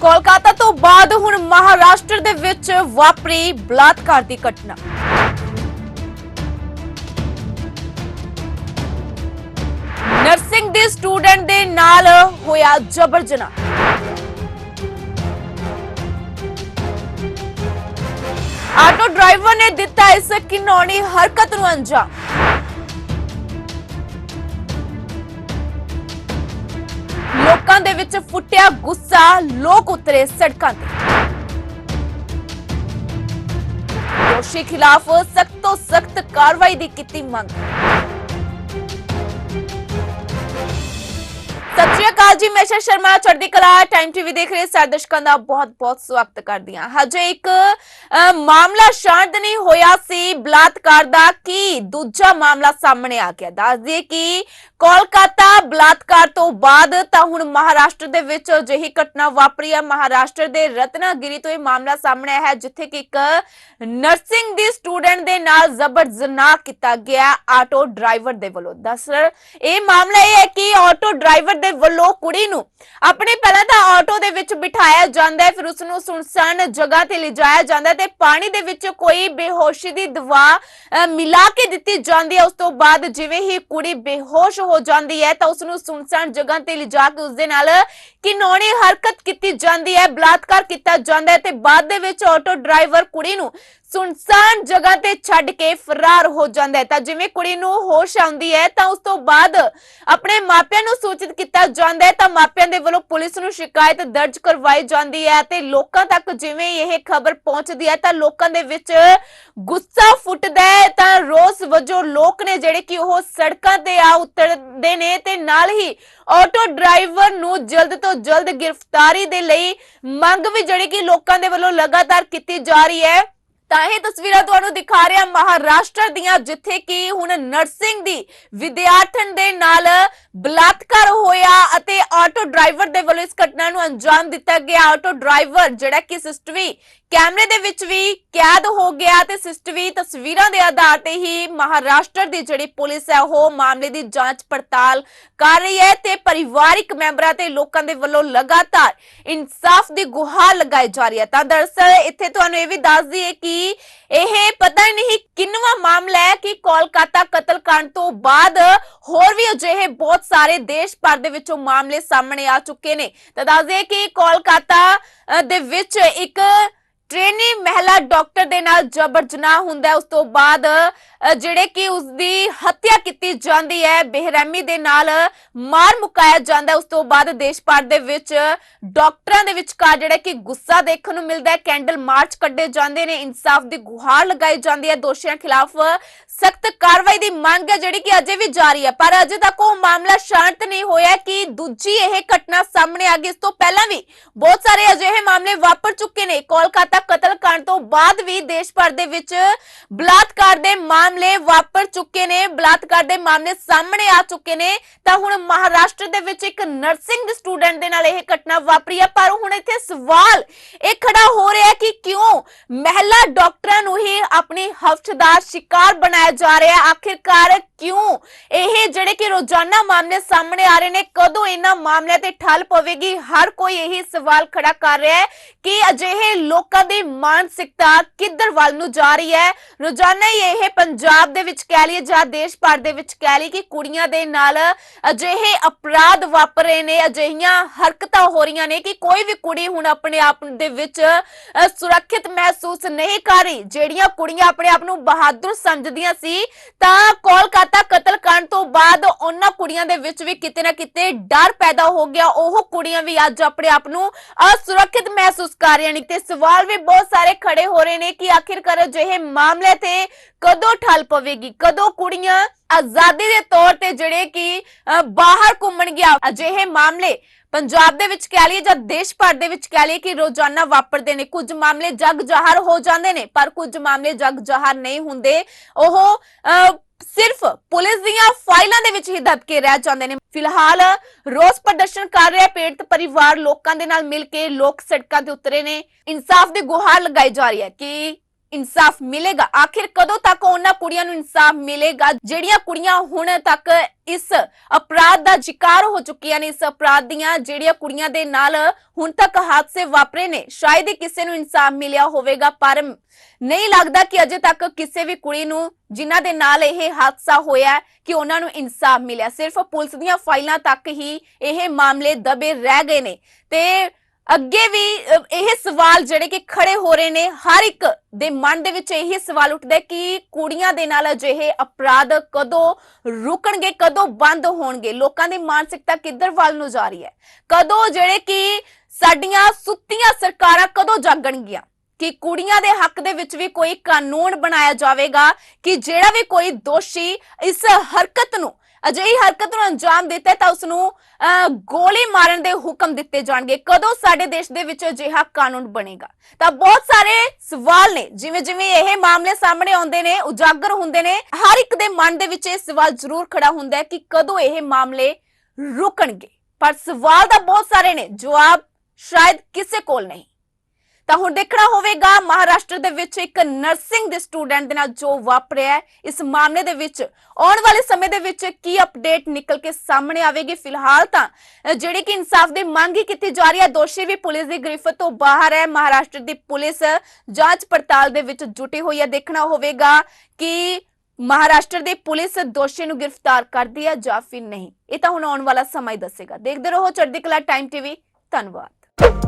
ਕੋਲਕਾਤਾ ਤੋਂ ਬਾਅਦ ਹੁਣ ਮਹਾਰਾਸ਼ਟਰ ਦੇ ਵਿੱਚ ਵਾਪਰੀ ਬਲਾਤਕਾਰ ਦੀ ਘਟਨਾ। ਨਰਸਿੰਗ ਦੇ ਸਟੂਡੈਂਟ ਦੇ ਨਾਲ ਹੋਇਆ ਜਬਰ ਜਨਾਹ। ਆਟੋ ਡਰਾਈਵਰ ਨੇ ਦਿੱਤਾ ਇਸ ਕਿਨੌਣੀ ਹਰਕਤ ਨੂੰ ਅੰਜਾਮ। ਲੋਕਾਂ ਦੇ ਵਿੱਚ ਫੁੱਟਿਆ ਗੁੱਸਾ, ਲੋਕ ਉਤਰੇ ਸੜਕਾਂ ਤੇ। ਦੋਸ਼ੀ ਖਿਲਾਫ ਸਖਤ ਤੋਂ ਸਖਤ ਕਾਰਵਾਈ ਦੀ ਕੀਤੀ ਮੰਗ। ਸਤਿ ਸ਼੍ਰੀ ਅਕਾਲ ਜੀ, ਮੈਂ ਸ਼ਾ ਸ਼ਰਮਾ ਚੜ੍ਹਦੀ ਕਲਾ ਟਾਈਮ ਟੀਵੀ ਦੇਖ ਰਹੇ ਸਾਰੇ ਦਰਸ਼ਕਾਂ ਦਾ ਬਹੁਤ-ਬਹੁਤ ਸਵਾਗਤ ਕਰਦੀ ਹਾਂ। ਹਜੇ ਇੱਕ ਮਾਮਲਾ ਸ਼ਾਂਤ ਨਹੀਂ ਹੋਇਆ ਸੀ। ਬਲਾਤਕਾਰ ਦਾ ਕੀ ਦੂਜਾ ਮਾਮਲਾ ਸਾਹਮਣੇ ਆ ਗਿਆ। ਦੱਸ ਦਈਏ ਕਿ ਕੋਲਕਾਤਾ ਬਲਾਤਕਾਰ ਤੋਂ ਬਾਅਦ ਤਾਂ ਹੁਣ ਮਹਾਰਾਸ਼ਟਰ ਦੇ ਵਿੱਚ ਅਜਿਹੀ ਘਟਨਾ ਵਾਪਰੀ ਹੈ। ਮਹਾਰਾਸ਼ਟਰ ਦੇ ਰਤਨਾਗਿਰੀ ਤੋਂ ਇਹ ਮਾਮਲਾ ਸਾਹਮਣੇ ਆਇਆ ਹੈ, ਜਿੱਥੇ ਕਿ ਇੱਕ ਨਰਸਿੰਗ ਦੀ ਸਟੂਡੈਂਟ ਦੇ ਨਾਲ ਜ਼ਬਰ ਜ਼ਨਾਹ ਕੀਤਾ ਗਿਆ ਆਟੋ ਡਰਾਈਵਰ ਦੇ ਵੱਲੋਂ। ਦੱਸ, ਇਹ ਮਾਮਲਾ ਇਹ ਹੈ ਕਿ ਆਟੋ ਡਰਾਈਵਰ ਦੇ ਵੱਲੋਂ ਕੁੜੀ ਨੂੰ ਆਪਣੇ ਪਹਿਲਾਂ ਤਾਂ ਆਟੋ ਦੇ ਵਿੱਚ ਬਿਠਾਇਆ ਜਾਂਦਾ ਹੈ, ਫਿਰ ਉਸ ਨੂੰ ਸੁਨਸਾਨ ਜਗ੍ਹਾ ਤੇ ਲਿਜਾਇਆ ਜਾਂਦਾ ਹੈ। ਤੇ ਪਾਣੀ ਦੇ ਵਿੱਚ ਕੋਈ ਬੇਹੋਸ਼ੀ ਦੀ ਦਵਾ ਮਿਲਾ ਕੇ ਦਿੱਤੀ ਜਾਂਦੀ ਹੈ। ਉਸ ਤੋਂ ਬਾਅਦ ਜਿਵੇਂ ਹੀ ਕੁੜੀ ਬੇਹੋਸ਼ ਹੋ ਜਾਂਦੀ ਹੈ ਤਾਂ ਉਸ ਨੂੰ ਸੁਨਸਾਨ ਜਗ੍ਹਾ ਤੇ ਲਿਜਾ ਕੇ ਉਸ ਦੇ ਨਾਲ ਕਿਨੌਣੀ ਹਰਕਤ ਕੀਤੀ ਜਾਂਦੀ ਹੈ, ਬਲਾਤਕਾਰ ਕੀਤਾ ਜਾਂਦਾ ਹੈ ਤੇ ਬਾਅਦ ਦੇ ਵਿੱਚ ਆਟੋ ਡਰਾਈਵਰ ਕੁੜੀ ਨੂੰ ਸੁਨਸਾਨ ਜਗ੍ਹਾ ਤੇ ਛੱਡ ਕੇ ਫਰਾਰ ਹੋ ਜਾਂਦਾ ਹੈ। ਤਾਂ ਜਿਵੇਂ ਕੁੜੀ ਨੂੰ ਹੋਸ਼ ਆਉਂਦੀ ਹੈ, ਤਾਂ ਉਸ ਤੋਂ ਬਾਅਦ ਆਪਣੇ ਮਾਪਿਆਂ ਨੂੰ ਸੂਚਿਤ ਕੀਤਾ ਜਾਂਦਾ ਹੈ। ਤਾਂ ਮਾਪਿਆਂ ਦੇ ਵੱਲੋਂ ਪੁਲਿਸ ਨੂੰ ਸ਼ਿਕਾਇਤ ਦਰਜ ਕਰਵਾਈ ਜਾਂਦੀ ਹੈ ਤੇ ਲੋਕਾਂ ਤੱਕ ਜਿਵੇਂ ਇਹ ਖਬਰ ਪਹੁੰਚਦੀ ਹੈ, ਤਾਂ ਲੋਕਾਂ ਦੇ ਵਿੱਚ ਗੁੱਸਾ ਫੁੱਟਦਾ ਹੈ। ਤਾਂ ਰੋਸ ਵਜੋਂ ਲੋਕ ਨੇ ਜਿਹੜੇ ਕਿ ਉਹ ਸੜਕਾਂ ਤੇ ਆ ਉਤਰਦੇ ਨੇ ਤੇ ਨਾਲ ਹੀ ਆਟੋ ਡਰਾਈਵਰ ਨੂੰ ਜਲਦ ਤੋਂ ਜਲਦ ਗ੍ਰਿਫਤਾਰੀ ਦੇ ਲਈ ਮੰਗ ਵੀ ਜਿਹੜੀ ਕਿ ਲੋਕਾਂ ਦੇ ਵੱਲੋਂ ਲਗਾਤਾਰ ਕੀਤੀ ਜਾ ਰਹੀ ਹੈ। ਤਾਂ ਇਹ ਤਸਵੀਰਾਂ ਤੁਹਾਨੂੰ ਦਿਖਾ ਰਿਹਾ ਮਹਾਰਾਸ਼ਟਰ ਦੀਆਂ, ਜਿੱਥੇ ਕਿ ਹੁਣ ਨਰਸਿੰਗ ਦੀ ਵਿਦਿਆਰਥਣ ਦੇ ਨਾਲ ਬਲਾਤਕਾਰ ਹੋਇਆ ਅਤੇ ਆਟੋ ਡਰਾਈਵਰ ਦੇ ਵੱਲੋਂ ਇਸ ਘਟਨਾ ਨੂੰ ਅੰਜਾਮ ਦਿੱਤਾ ਗਿਆ। ਆਟੋ ਡਰਾਈਵਰ ਜਿਹੜਾ ਕਿ ਸਿਸਟਵੀ ਕੈਮਰੇ ਦੇ ਵਿੱਚ ਵੀ ਕੈਦ ਹੋ ਗਿਆ ਤੇ ਸਿਸਟਵੀ ਤਸਵੀਰਾਂ ਦੇ ਆਧਾਰ ਤੇ ਹੀ ਮਹਾਰਾਸ਼ਟਰ ਦੀ ਜਿਹੜੀ ਪੁਲਿਸ ਹੈ, ਉਹ ਮਾਮਲੇ ਦੀ ਜਾਂਚ ਪੜਤਾਲ ਕਰ ਰਹੀ ਹੈ ਤੇ ਪਰਿਵਾਰਿਕ ਮੈਂਬਰਾਂ ਤੇ ਲੋਕਾਂ ਦੇ ਵੱਲੋਂ ਲਗਾਤਾਰ ਇਨਸਾਫ ਦੀ ਗੁਹਾਰ ਲਗਾਈ ਜਾ ਰਹੀ ਹੈ। ਤਾਂ ਦਰਅਸਲ ਇੱਥੇ ਤੁਹਾਨੂੰ ਇਹ ਵੀ ਦੱਸ ਦਈਏ ਕਿ ਇਹ ਪਤਾ ਨਹੀਂ ਕਿੰਨਵਾ ਮਾਮਲਾ ਹੈ ਕਿ ਕੋਲਕਾਤਾ ਕਤਲकांड ਤੋਂ ਬਾਅਦ ਹੋਰ ਵੀ ਅਜਿਹੇ ਬਹੁਤ ਸਾਰੇ ਦੇਸ਼ ਭਰ ਦੇ ਵਿੱਚੋਂ ਮਾਮਲੇ ਸਾਹਮਣੇ ਆ ਚੁੱਕੇ ਨੇ। ਤਾਂ ਦੱਸ ਦਈਏ ਕਿ ਕੋਲਕਾਤਾ ਦੇ ਵਿੱਚ ਇੱਕ ਟ੍ਰੇਨੀ ਮਹਿਲਾ ਡਾਕਟਰ ਦੇ ਨਾਲ ਜਬਰ ਜਨਾਹ ਹੁੰਦਾ ਉਸ ਤੋਂ ਬਾਅਦ ਜਿਹੜੇ ਕਿ ਉਸ ਦੀ ਹੱਤਿਆ ਕੀਤੀ ਜਾਂਦੀ ਹੈ, ਬੇਰਹਿਮੀ ਦੇ ਨਾਲ ਮਾਰ ਮੁਕਾਇਆ ਜਾਂਦਾ ਉਸ ਤੋਂ ਬਾਅਦ ਦੇਸ਼ ਭਰ ਦੇ ਵਿੱਚ ਡਾਕਟਰਾਂ ਦੇ ਵਿਚਕਾਰ ਜਿਹੜਾ ਕਿ ਗੁੱਸਾ ਦੇਖਣ ਨੂੰ ਮਿਲਦਾ ਹੈ। ਕੈਂਡਲ ਮਾਰਚ ਕੱਢੇ ਜਾਂਦੇ ਨੇ, ਇਨਸਾਫ ਦੀ ਗੁਹਾਰ ਲਗਾਈ ਜਾਂਦੀ ਹੈ। ਦੋਸ਼ੀਆਂ ਖਿਲਾਫ ਸਖਤ ਕਾਰਵਾਈ ਦੀ ਮੰਗ ਹੈ, ਜਿਹੜੀ ਕਿ ਅਜੇ ਵੀ ਜਾਰੀ ਹੈ। ਪਰ ਅਜੇ ਤੱਕ ਉਹ ਮਾਮਲਾ ਸ਼ਾਂਤ ਨਹੀਂ ਹੋਇਆ ਕਿ ਦੂਜੀ ਇਹ ਘਟਨਾ ਸਾਹਮਣੇ ਆ ਗਈ। ਇਸ ਤੋਂ ਪਹਿਲਾਂ ਵੀ ਬਹੁਤ ਸਾਰੇ ਅਜਿਹੇ ਮਾਮਲੇ ਵਾਪਰ ਚੁੱਕੇ ਨੇ। ਕੋਲਕਾਤਾ ਕਤਲ ਕਰਨ ਤੋਂ ਬਾਅਦ ਵੀ ਦੇਸ਼ ਭਰ ਦੇ ਵਿੱਚ ਬਲਾਤਕਾਰ ਦੇ ਮਾਮਲੇ ਵਾਪਰ ਚੁੱਕੇ ਨੇ, ਬਲਾਤਕਾਰ ਦੇ ਮਾਮਲੇ ਸਾਹਮਣੇ ਆ ਚੁੱਕੇ ਨੇ। ਤਾਂ ਹੁਣ ਮਹਾਰਾਸ਼ਟਰ ਦੇ ਵਿੱਚ ਇੱਕ ਨਰਸਿੰਗ ਸਟੂਡੈਂਟ ਦੇ ਨਾਲ ਇਹ ਘਟਨਾ ਵਾਪਰੀ ਹੈ ਪਰ ਹੁਣ ਇੱਥੇ ਸਵਾਲ ਇਹ ਖੜਾ ਹੋ ਰਿਹਾ ਕਿ ਕਿਉਂ ਮਹਿਲਾ ਡਾਕਟਰਾਂ ਨੂੰ ਹੀ ਆਪਣੀ ਹਫਤ ਦਾ ਸ਼ਿਕਾਰ ਬਣਾਇਆ ਜਾ ਰਿਹਾ? ਆਖਿਰਕਾਰ ਕਿਉਂ? ਇਹ ਜਿਹੜੇ ਕਿ ਰੋਜ਼ਾਨਾ ਮਾਮਲੇ ਸਾਹਮਣੇ ਆ ਰਹੇ ਨੇ, ਕਦੋਂ ਇਹਨਾਂ ਮਾਮਲਿਆਂ ਤੇ ਠੱਲ ਪਵੇਗੀ? ਹਰ ਕੋਈ ਇਹੀ ਸਵਾਲ ਖੜਾ ਕਰ ਰਿਹਾ ਹੈ ਕਿ ਅਜਿਹੇ ਲੋਕਾਂ ਦੀ ਮਾਨਸਿਕਤਾ ਕਿੱਧਰ ਵੱਲ ਨੂੰ ਜਾ ਰਹੀ ਹੈ? ਰੋਜ਼ਾਨਾ ਹੀ ਇਹ ਪੰਜਾਬ ਦੇ ਵਿੱਚ ਕਹਿ ਲਈਏ ਜਾਂ ਦੇਸ਼ ਭਰ ਦੇ ਵਿੱਚ ਕਹਿ ਲਈਏ ਕਿ ਕੁੜੀਆਂ ਦੇ ਨਾਲ ਅਜਿਹੇ ਅਪਰਾਧ ਵਾਪਰ ਰਹੇ ਨੇ, ਅਜਿਹੀਆਂ ਹਰਕਤਾਂ ਹੋ ਰਹੀਆਂ ਨੇ ਕਿ ਕੋਈ ਵੀ ਕੁੜੀ ਹੁਣ ਆਪਣੇ ਆਪ ਦੇ ਵਿੱਚ ਸੁਰੱਖਿਅਤ ਮਹਿਸੂਸ ਨਹੀਂ ਕਰ ਰਹੀ। ਜਿਹੜੀਆਂ ਕੁੜੀਆਂ ਆਪਣੇ ਆਪ ਨੂੰ ਬਹਾਦਰ ਸਮਝਦੀਆਂ ਸੀ, ਤਾਂ ਕੋਲਕਾਤਾ ਕਤਲ ਕਤਲकांड ਤੋਂ ਬਾਅਦ ਉਹਨਾਂ ਕੁੜੀਆਂ ਦੇ ਵਿੱਚ ਵੀ ਕਿਤੇ ਨਾ ਕਿਤੇ ਡਰ ਪੈਦਾ ਹੋ ਗਿਆ। ਉਹ ਕੁੜੀਆਂ ਵੀ ਅੱਜ ਆਪਣੇ ਆਪ ਨੂੰ ਅਸੁਰੱਖਿਅਤ ਮਹਿਸੂਸ ਕਰ ਰਹੀਆਂ ਨੇ। ਤੇ ਸਵਾਲ ਵੀ ਬਹੁਤ ਸਾਰੇ ਖੜੇ ਹੋ ਰਹੇ ਨੇ ਕਿ ਆਖਿਰਕਾਰ ਅਜਿਹੇ ਮਾਮਲੇ ਤੇ ਕਦੋਂ ਠੱਲ ਪਵੇਗੀ? ਕਦੋਂ ਕੁੜੀਆਂ ਆਜ਼ਾਦੀ ਦੇ ਤੌਰ ਤੇ ਜਿਹੜੇ ਕਿ ਬਾਹਰ ਘੁੰਮਣ ਗਿਆ ਅਜਿਹੇ ਮਾਮਲੇ ਪੰਜਾਬ ਦੇ ਵਿੱਚ ਕਹਿ ਲਈਏ ਜਾਂ ਦੇਸ਼ ਭਰ ਦੇ ਵਿੱਚ ਕਹਿ ਲਈਏ ਕਿ ਰੋਜ਼ਾਨਾ ਵਾਪਰਦੇ ਨੇ। ਕੁਝ ਮਾਮਲੇ ਜਗ ਜ਼ਾਹਰ ਹੋ ਜਾਂਦੇ ਨੇ ਪਰ ਕੁਝ ਮਾਮਲੇ ਜਗ ਜ਼ਾਹਰ ਨਹੀਂ ਹੁੰਦੇ। ਉਹ ਅ, ਸਿਰਫ ਪੁਲਿਸ ਦੀਆਂ ਫਾਈਲਾਂ ਦੇ ਵਿੱਚ ਹੀ ਦਬਕੇ ਰਹਿ ਜਾਂਦੇ ਨੇ। ਫਿਲਹਾਲ ਰੋਸ ਪ੍ਰਦਰਸ਼ਨ ਕਰ ਰਿਹਾ ਪੀੜਤ ਪਰਿਵਾਰ ਲੋਕਾਂ ਦੇ ਨਾਲ ਮਿਲ ਕੇ ਲੋਕ ਸੜਕਾਂ ਤੇ ਉਤਰੇ ਨੇ। ਇਨਸਾਫ ਦੇ ਗੁਹਾਰ ਲਗਾਈ ਜਾ ਰਹੀ ਹੈ ਕਿ ਇਨਸਾਫ ਮਿਲੇਗਾ? ਆਖਿਰ ਕਦੋਂ ਤੱਕ ਉਹਨਾਂ ਕੁੜੀਆਂ ਨੂੰ ਇਨਸਾਫ ਮਿਲੇਗਾ? ਜਿਹੜੀਆਂ ਕੁੜੀਆਂ ਹੁਣ ਤੱਕ ਇਸ ਅਪਰਾਧ ਦਾ ਸ਼ਿਕਾਰ ਹੋ ਚੁੱਕੀਆਂ ਨੇ, ਇਸ ਅਪਰਾਧ ਦੀਆਂ ਜਿਹੜੀਆਂ ਕੁੜੀਆਂ ਦੇ ਨਾਲ ਹੁਣ ਤੱਕ ਹਾਦਸੇ ਵਾਪਰੇ ਨੇ, ਸ਼ਾਇਦ ਹੀ ਕਿਸੇ ਨੂੰ ਇਨਸਾਫ ਮਿਲਿਆ ਹੋਵੇਗਾ, ਪਰ ਨਹੀਂ ਲੱਗਦਾ ਕਿ ਅਜੇ ਤੱਕ ਕਿਸੇ ਵੀ ਕੁੜੀ ਨੂੰ ਜਿਨ੍ਹਾਂ ਦੇ ਨਾਲ ਇਹ ਹਾਦਸਾ ਹੋਇਆ ਕਿ ਉਹਨਾਂ ਨੂੰ ਇਨਸਾਫ ਮਿਲਿਆ। ਸਿਰਫ ਪੁਲਿਸ ਦੀਆਂ ਫਾਈਲਾਂ ਤੱਕ ਹੀ ਇਹ ਮਾਮਲੇ ਦਬੇ ਰਹਿ ਗਏ ਨੇ। ਤੇ ਅੱਗੇ ਵੀ ਇਹ ਸਵਾਲ ਜਿਹੜੇ ਕਿ ਖੜੇ ਹੋ ਰਹੇ ਨੇ, ਹਰ ਇੱਕ ਦੇ ਮਨ ਦੇ ਵਿੱਚ ਇਹ ਸਵਾਲ ਉੱਠਦਾ ਕਿ ਕੁੜੀਆਂ ਦੇ ਨਾਲ ਅਜਿਹੇ ਅਪਰਾਧ ਕਦੋਂ ਰੁਕਣਗੇ, ਕਦੋਂ ਬੰਦ ਹੋਣਗੇ? ਲੋਕਾਂ ਦੀ ਮਾਨਸਿਕਤਾ ਕਿੱਧਰ ਵੱਲ ਨੂੰ ਜਾ ਰਹੀ ਹੈ? ਕਦੋਂ ਜਿਹੜੇ ਕਿ ਸਾਡੀਆਂ ਸੁੱਤੀਆਂ ਸਰਕਾਰਾਂ ਕਦੋਂ ਜਾਗਣਗੀਆਂ? ਕਿ ਕੁੜੀਆਂ ਦੇ ਹੱਕ ਦੇ ਵਿੱਚ ਵੀ ਕੋਈ ਕਾਨੂੰਨ ਬਣਾਇਆ ਜਾਵੇਗਾ, ਕਿ ਜਿਹੜਾ ਵੀ ਕੋਈ ਦੋਸ਼ੀ ਇਸ ਹਰਕਤ ਨੂੰ ਅਜਿਹੀ ਹਰਕਤ ਨੂੰ ਅੰਜਾਮ ਦਿੱਤਾ ਤਾਂ ਉਸ ਨੂੰ ਅਹ, ਗੋਲੀ ਮਾਰਨ ਦੇ ਹੁਕਮ ਦਿੱਤੇ ਜਾਣਗੇ। ਕਦੋਂ ਸਾਡੇ ਦੇਸ਼ ਦੇ ਵਿੱਚ ਅਜਿਹਾ ਕਾਨੂੰਨ ਬਣੇਗਾ? ਤਾਂ ਬਹੁਤ ਸਾਰੇ ਸਵਾਲ ਨੇ। ਜਿਵੇਂ ਜਿਵੇਂ ਇਹ ਮਾਮਲੇ ਸਾਹਮਣੇ ਆਉਂਦੇ ਨੇ ਉਜਾਗਰ ਹੁੰਦੇ ਨੇ ਹਰ ਇੱਕ ਦੇ ਮਨ ਦੇ ਵਿੱਚ ਇਹ ਸਵਾਲ ਜ਼ਰੂਰ ਖੜਾ ਹੁੰਦਾ ਹੈ ਕਿ ਕਦੋਂ ਇਹ ਮਾਮਲੇ ਰੁਕਣਗੇ। ਪਰ ਸਵਾਲ ਤਾਂ ਬਹੁਤ ਸਾਰੇ ਨੇ। ਜਵਾਬ ਸ਼ਾਇਦ ਕਿਸੇ ਕੋਲ ਨਹੀਂ। ਤਾਂ ਹੁਣ ਦੇਖਣਾ ਹੋਵੇਗਾ, ਮਹਾਰਾਸ਼ਟਰ ਦੇ ਵਿੱਚ ਇੱਕ ਨਰਸਿੰਗ ਦੇ ਸਟੂਡੈਂਟ ਦੇ ਨਾਲ ਜੋ ਵਾਪਰਿਆ ਹੈ, ਇਸ ਮਾਮਲੇ ਦੇ ਵਿੱਚ ਆਉਣ ਵਾਲੇ ਸਮੇਂ ਦੇ ਵਿੱਚ ਕੀ ਅਪਡੇਟ ਨਿਕਲ ਕੇ ਸਾਹਮਣੇ ਆਵੇਗੀ? ਫਿਲਹਾਲ ਤਾਂ ਜਿਹੜੀ ਕਿ ਇਨਸਾਫ ਦੀ ਮੰਗ ਹੀ ਕੀਤੀ ਜਾ ਰਹੀ ਹੈ, ਦੋਸ਼ੀ ਵੀ ਪੁਲਿਸ ਦੀ ਗ੍ਰਿਫਤ ਤੋਂ ਬਾਹਰ ਹੈ, ਮਹਾਰਾਸ਼ਟਰ ਦੀ ਪੁਲਿਸ ਜਾਂਚ ਪੜਤਾਲ ਦੇ ਵਿੱਚ ਜੁਟੀ ਹੋਈ ਹੈ। ਦੇਖਣਾ ਹੋਵੇਗਾ ਕਿ ਮਹਾਰਾਸ਼ਟਰ ਦੀ ਪੁਲਿਸ ਦੋਸ਼ੀ ਨੂੰ ਗ੍ਰਿਫਤਾਰ ਕਰਦੀ ਹੈ ਜਾਂ ਫਿਰ ਨਹੀਂ। ਇਹ ਤਾਂ ਹੁਣ ਆਉਣ ਵਾਲਾ ਸਮਾਂ ਹੀ ਦੱਸੇਗਾ। ਦੇਖਦੇ ਰਹੋ, ਚੜ੍ਹਦੀ ਕਲਾ ਟਾਈਮ ਟੀਵੀ, ਧੰਨਵਾਦ।